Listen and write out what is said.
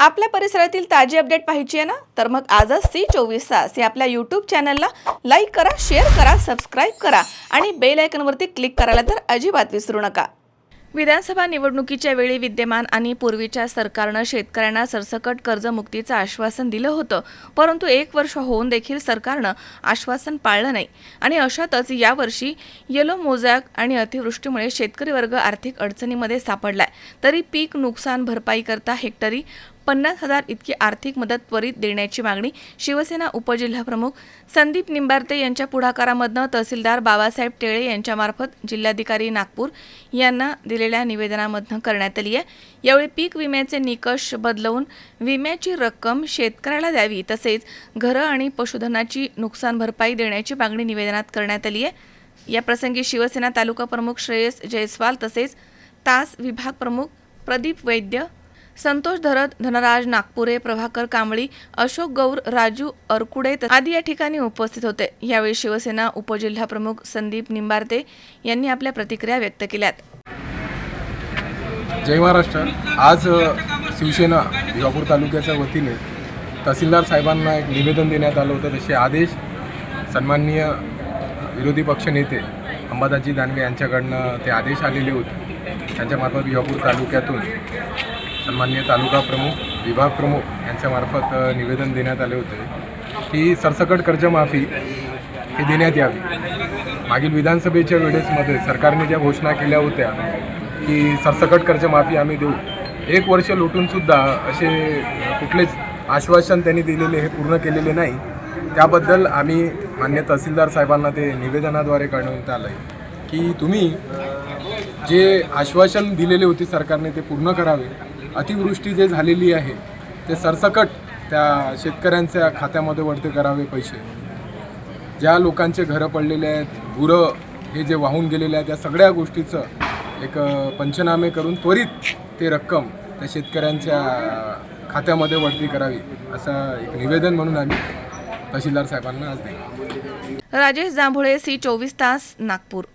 आपल्या परिसरातील ताजी अपडेट पाहिजे आहे ना? तर मग आजच सी चोवीस तास या आपल्या यूट्यूब चॅनलला लाईक करा शेअर करा सबस्क्राईब करा आणि बेल आयकनवरती क्लिक करायला तर अजिबात विसरू नका. विधानसभा निवडणुकीच्या वेळी विद्यमान आणि पूर्वीच्या सरकारनं शेतकऱ्यांना सरसकट कर्जमुक्तीचं आश्वासन दिलं होतं. परंतु एक वर्ष होऊन देखील सरकारनं आश्वासन पाळलं नाही. आणि अशातच यावर्षी येलो मोजॅक आणि अतिवृष्टीमुळे शेतकरी वर्ग आर्थिक अडचणीमध्ये सापडलाय. तरी पीक नुकसान भरपाई करता हेक्टरी पन्नास हजार इतकी आर्थिक मदत त्वरित देण्याची मागणी शिवसेना उपजिल्हाप्रमुख संदीप निंबारते यांच्या पुढाकारामधनं तहसीलदार बाबासाहेब टेळे यांच्यामार्फत जिल्हाधिकारी नागपूर यांना दिलेल्या निवेदनामधनं करण्यात आली आहे. यावेळी पीक विम्याचे निकष बदलवून विम्याची रक्कम शेतकऱ्याला द्यावी तसेच घरं आणि पशुधनाची नुकसान भरपाई देण्याची मागणी निवेदनात करण्यात आली आहे. या प्रसंगी शिवसेना तालुका प्रमुख श्रेयस जयस्वाल तसेच तास विभाग प्रमुख प्रदीप वैद्य संतोष धरत धनराज नागपुरे प्रभाकर कांबळी अशोक गौर राजू अरकुडे आदी या ठिकाणी उपस्थित होते. यावेळी शिवसेना उपजिल्हाप्रमुख संदीप निंबारते यांनी आपल्या प्रतिक्रिया व्यक्त केल्यात. जय महाराष्ट्र. आज शिवसेना विजापूर तालुक्याच्या वतीने तहसीलदार साहेबांना एक निवेदन देण्यात आलं होतं. तसे आदेश सन्माननीय विरोधी पक्षनेते अंबादाजी दानवे यांच्याकडनं ते आदेश आलेले होते. त्यांच्यामार्फत विजापूर तालुक्यातून सन्मान्य तालुका प्रमुख विभाग प्रमुख यांच्यामार्फत निवेदन देण्यात आले होते की सरसकट कर्जमाफी हे देण्यात यावी. मागील विधानसभेच्या वेळेसमध्ये सरकारने ज्या घोषणा केल्या होत्या की सरसकट कर्जमाफी आम्ही देऊ एक वर्ष लोटूनसुद्धा असे कुठलेच आश्वासन त्यांनी दिलेले हे पूर्ण केलेले नाही. त्याबद्दल आम्ही मान्य तहसीलदार साहेबांना ते निवेदनाद्वारे कळवण्यात आलं आहे की तुम्ही जे आश्वासन दिलेले होते सरकारने ते पूर्ण करावे अतिवृष्टी जे झालेली आहे ते सरसकट त्या शेतकऱ्यांच्या खात्यामध्ये वळते करावे पैसे. ज्या लोकांचे घरं पडलेले आहेत गुरं हे जे वाहून गेलेले आहेत त्या सगळ्या गोष्टीचं एक पंचनामे करून त्वरित ते रक्कम त्या शेतकऱ्यांच्या खात्यामध्ये वळती करावी असं एक निवेदन म्हणून आम्ही तहसीलदार साहेबांना आज दिलं. राजेश जांभुळे सी चोवीस तास नागपूर.